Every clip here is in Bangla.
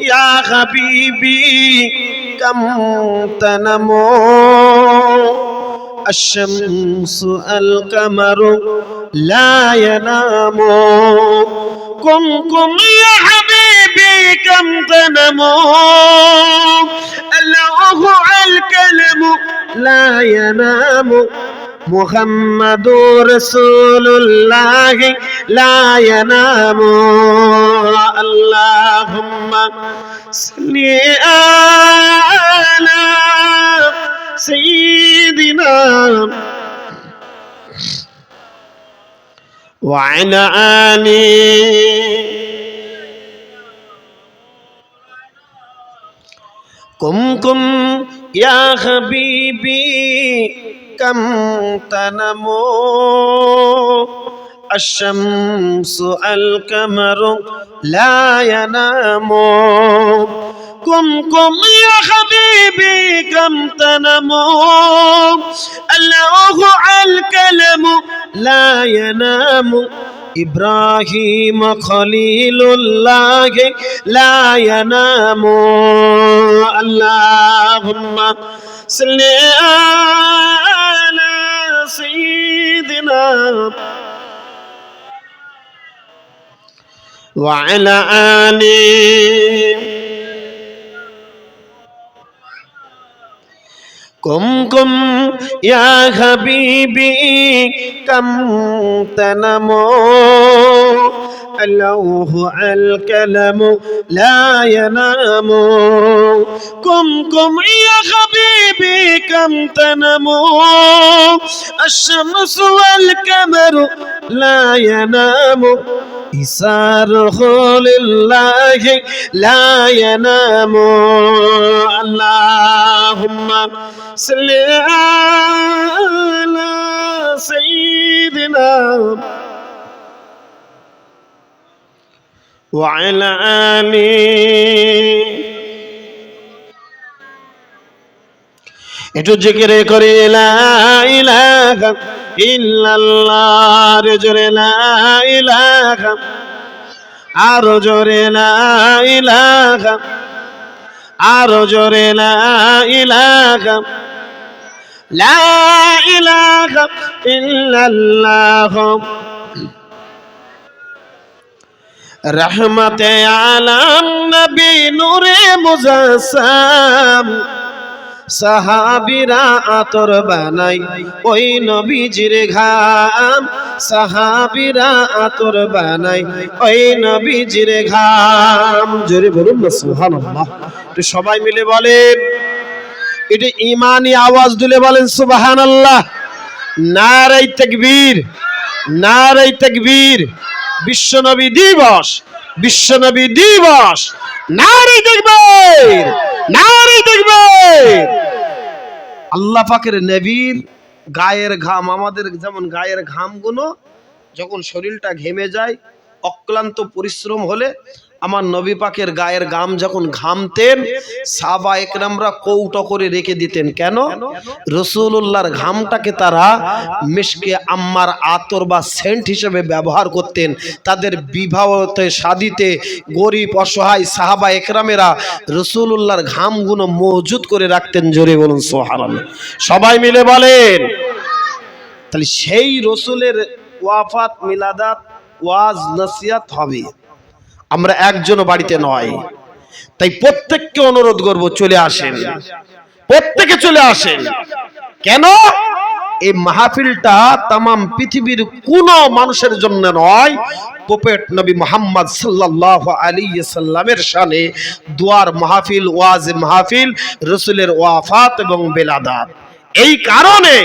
يا حبيبي كم تنمو؟ الشمس القمر لا ينام قم قم يا حبيبي كم تنمو؟ الله الكلم لا ينام محمد رسول الله لا ينام اللهم صل على سيدنا وعلى آله قم قم يا حبيبي كم تنمو؟ الشمس القمر لا ينام قم قم يا حبيبي كم تنمو؟ الله الكلم لا ينام. إبراهيم خليل الله لا ينام. اللهم صل سيدنا وعلى آله قم قم يا حبيبي كم تنمو الله الكلم لا ينام. قم قم يا حبيبي كم تنمو الشمس والقمر لا ينام. إساره لله لا ينام. اللهم صل على وعلى آله একটু জিকিরে করি লা ইলাহা ইল্লাল্লাহ রে জোরে লা ইলাহা আরো জোরে লা ইলাহা আরো জোরে লা ইলাহা লা ইলাহা ইল্লাল্লাহ রহমতে আলম নবী নূরে মুজাসসাম সাহাবিরা আতর বানাই ওই নবীজির ঘাম। সাহাবিরা আতর বানাই ওই নবীজির ঘাম। জোরে বলুন না, সুবহানাল্লাহ। একটু সবাই মিলে বলেন। এটা ইমানি আওয়াজ দিলে বলেন, সুবহানাল্লাহ। নারাই তাকবীর নারাই তাকবীর। বিশ্বনবী দিবস বিশ্বনবী দিবস। নারী দেখবে নারী দেখবে। আল্লাহ পাকের নবীর গায়ের ঘাম, আমাদের যেমন গায়ের ঘামগুলো, যখন শরীরটা ঘেমে যায়, অক্লান্ত পরিশ্রম হলে আমার নবী পাকের গায়ের গাম যখন ঘামতেন সাবা একরামরা কৌটো করে রেখে দিতেন। কেন? রসুল্লাহর ঘামটাকে তারা মিশকে আম্মার আতর বা সেন্ট হিসেবে ব্যবহার করতেন। তাদের বিবাহতে শাদিতে গরিব, অসহায় সাহাবা একরামেরা রসুল্লাহর ঘামগুলো মজুদ করে রাখতেন। জোরে বলুন সোহারাল সবাই মিলে বলেন, তাহলে সেই রসুলের ওয়াফাত, মিলাদাত, ওয়াজ নসিয়াত হবে। আমরা একজনও বাড়িতে নয়। তাই প্রত্যেককে অনুরোধ করব, চলে আসেন। প্রত্যেকে চলে আসেন। কেন? এই মাহফিলটা তাম পৃথিবীর কোন মানুষের জন্য নয়। পোপেট নবী মোহাম্মদ সাল্লাহ আলী সাল্লামের শানে দুয়ার মাহফিল, ওয়াজ মাহফিল, রসুলের ওয়াফাত এবং বেলাদাত। এই কারণে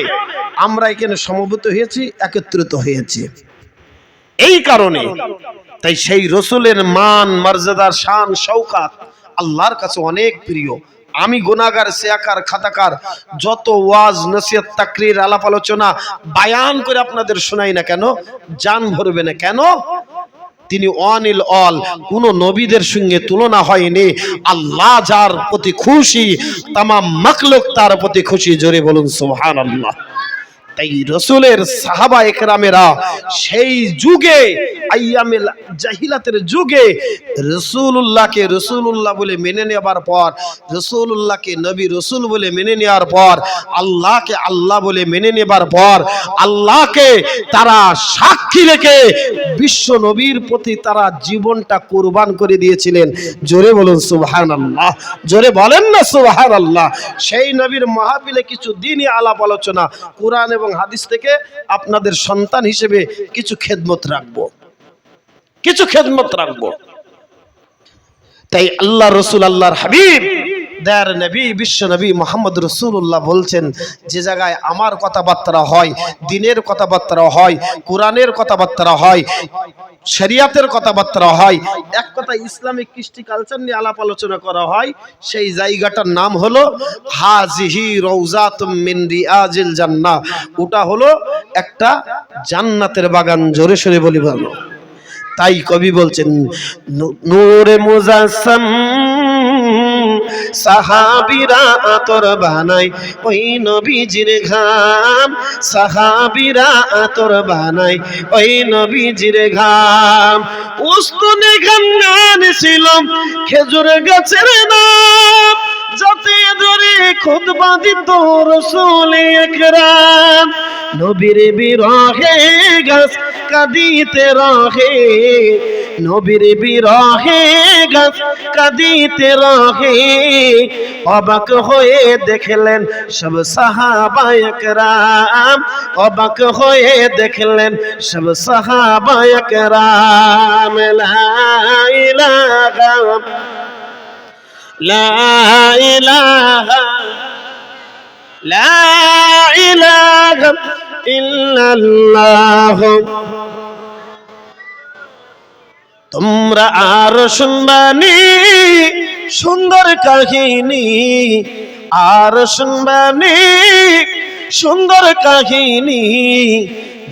আমরা এখানে সমবেত হয়েছি, একত্রিত হয়েছি। এই কারণে তাই সেই রসুলের মান, মর্যাদার শান শৌকাত আল্লাহর কাছে অনেক প্রিয়। আমি গুনাগার সেয়াকার, খাতাকার, যত ওয়াজ, নসিহত, তাকরির, আলাপ, আলোচনা বায়ান করে আপনাদের শোনাই না কেন? জান ভরবে না কেন? তিনি অনিল অল, কোন নবীদের সঙ্গে তুলনা হয়নি। আল্লাহ যার প্রতি খুশি, তামাম মখলুক তার প্রতি খুশি। জোরে বলুন সুবহান আল্লাহ তাই রসুলের সাহাবা একরামেরা সেই যুগে, আইয়ামেল জাহিলাতের যুগে রসুল্লাহকে রসুল্লাহ বলে মেনে নেবার পর রসুল্লাহকে নবী রসুল বলে মেনে নেওয়ার পর, আল্লাহকে আল্লাহ বলে মেনে নেবার পর, আল্লাহকে তারা সাক্ষী রেখে বিশ্ব নবীর প্রতি তারা জীবনটা কোরবান করে দিয়েছিলেন। জোরে বলুন সুবহান আল্লাহ জোরে বলেন না সুবহান আল্লাহ সেই নবীর মাহফিলে কিছু দিনই আলাপ আলোচনা, কোরআন এবং হাদিস থেকে আপনাদের সন্তান হিসেবে কিছু খেদমত রাখব। কিছু খেদমত রাখব। তাই আল্লাহ রসুল, আল্লাহর হাবিব দেয়ার নবী, বিশ্ব নবী মোহাম্মদ রসুল্লাহ বলছেন, যে জায়গায় আমার কথাবার্তা হয়, দিনের কথাবার্তা হয়, কোরআনের কথাবার্তা হয়, শরিয়াতের কথাবার্তা হয়, এক কথা ইসলামিক কৃষ্টি কালচার নিয়ে আলাপ আলোচনা করা হয়, সেই জায়গাটার নাম হলো, হাজিহি মিন রিয়াজিল জান্নাহ। ওটা হলো একটা জান্নাতের বাগান, জোরে সরে বলি ভালো। তাই কবি বলছেন নূরে মুজাসসাম সাহাবিরা আতর বানাই ওই নবীজির ঘাম। সাহাবিরা আতর বানাই ওই নবীজির ঘাম। উস্তুনে ঘাম ছিল খেজুর গাছের নাম। যাতে ধরে খুদ বাঁধিত রসুল একরাম। নবীর বিরহে গাছ কাঁদিতে রহে, নবীর বিরহে গাছ কাঁদিতে রহে। অবাক হয়ে দেখলেন সব সাহাবায়করাম অবাক হয়ে দেখলেন সব সাহাবায়করাম লা ইলাহা। لا إله لا إله إلا الله তোমরা আর শুনবানি সুন্দর কাহিনী আর শুনবানি সুন্দর কাহিনী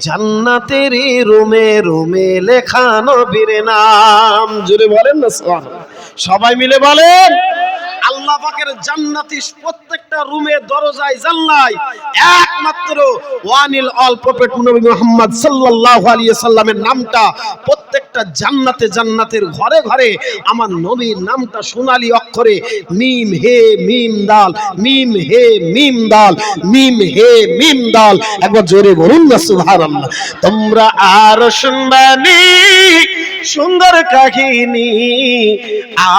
জান্নাতের রুমে রুমে লেখা নবীর নাম জুড়ে বলেন না সুবহানাল্লাহ। সবাই মিলে বলেন আল্লাহ পাকের জান্নাতি প্রত্যেকটা রুমে, দরজায় জানলাই একমাত্র ওয়ানিল অল প্রফেট নবী মুহাম্মদ সাল্লাল্লাহু আলাইহি সাল্লামের নামটা প্রত্যেকটা জান্নাতে জান্নাতের ঘরে ঘরে আমার নবীর নামটা সোনালী অক্ষরে, মিম হে মিম দাল, মিম হে মিম দাল, মিম হে মিম দাল। একবার জোরে বলুন না, সুবহানাল্লাহ। তোমরা আর শুনবানি সুন্দর কাহিনী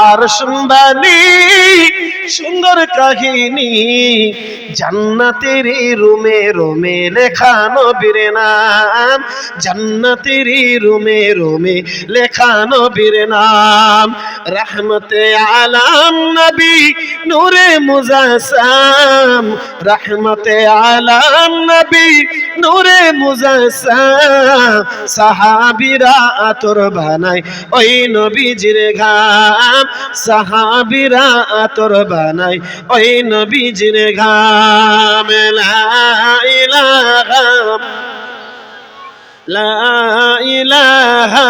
আর শুনবানি সুন্দর কাহিনী, জান্নাতের রুমে রুমে লেখা নবীর নাম, জান্নাতের রুমে রুমে লেখা নবীর নাম। রহমতে আলাম নবী, নূরে মুজাসাম। রহমতে আলাম নবী, নূরে মুজাসাম। সাহাবিরা আতর বানাই ওই নবীজির ঘাম। সাহাবিরা আতর বানাই ওই নবীজির ঘাম। লা ইলাহা লা ইলাহা